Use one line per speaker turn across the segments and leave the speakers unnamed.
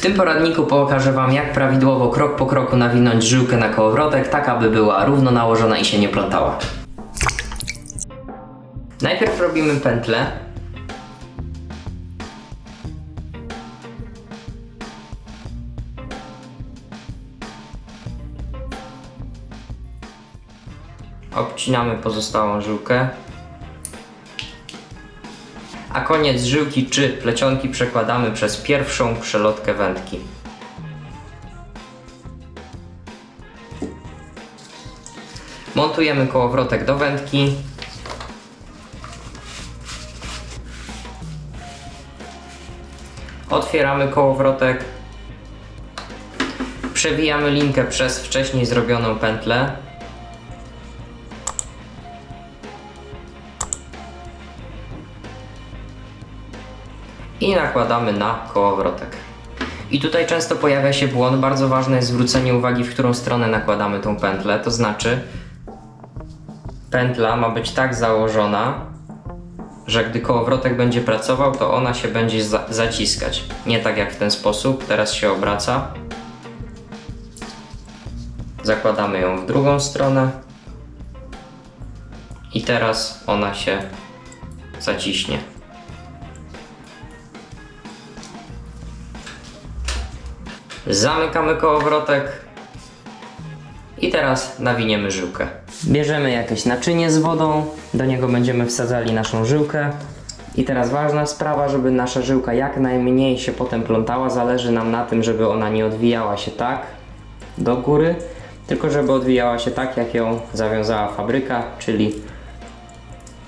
W tym poradniku pokażę Wam, jak prawidłowo krok po kroku nawinąć żyłkę na kołowrotek, tak aby była równo nałożona i się nie plątała. Najpierw robimy pętlę. Obcinamy pozostałą żyłkę. A koniec żyłki czy plecionki przekładamy przez pierwszą przelotkę wędki. Montujemy kołowrotek do wędki. Otwieramy kołowrotek. Przewijamy linkę przez wcześniej zrobioną pętlę. I nakładamy na kołowrotek. I tutaj często pojawia się błąd. Bardzo ważne jest zwrócenie uwagi, w którą stronę nakładamy tą pętlę. To znaczy, pętla ma być tak założona, że gdy kołowrotek będzie pracował, to ona się będzie za zaciskać. Nie tak jak w ten sposób. Teraz się obraca. Zakładamy ją w drugą stronę. I teraz ona się zaciśnie. Zamykamy kołowrotek i teraz nawiniemy żyłkę. Bierzemy jakieś naczynie z wodą, do niego będziemy wsadzali naszą żyłkę. I teraz ważna sprawa, żeby nasza żyłka jak najmniej się potem plątała. Zależy nam na tym, żeby ona nie odwijała się tak do góry, tylko żeby odwijała się tak, jak ją zawiązała fabryka, czyli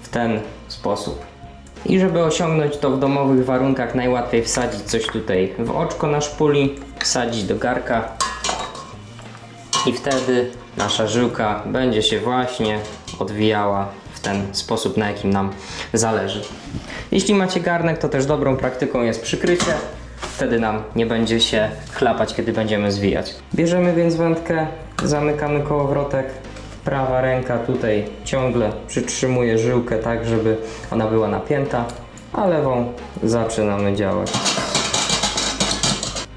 w ten sposób. I żeby osiągnąć to w domowych warunkach, najłatwiej wsadzić coś tutaj w oczko na szpuli, wsadzić do garka i wtedy nasza żyłka będzie się właśnie odwijała w ten sposób, na jakim nam zależy. Jeśli macie garnek, to też dobrą praktyką jest przykrycie. Wtedy nam nie będzie się chlapać, kiedy będziemy zwijać. Bierzemy więc wędkę, zamykamy kołowrotek. Prawa ręka tutaj ciągle przytrzymuje żyłkę tak, żeby ona była napięta, a lewą zaczynamy działać.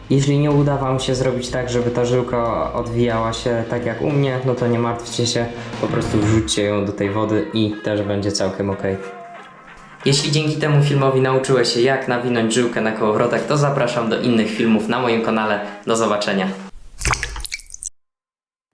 Jeśli nie uda Wam się zrobić tak, żeby ta żyłka odwijała się tak jak u mnie, no to nie martwcie się, po prostu wrzućcie ją do tej wody i też będzie całkiem ok. Jeśli dzięki temu filmowi nauczyłeś się jak nawinąć żyłkę na kołowrotek, to zapraszam do innych filmów na moim kanale. Do zobaczenia.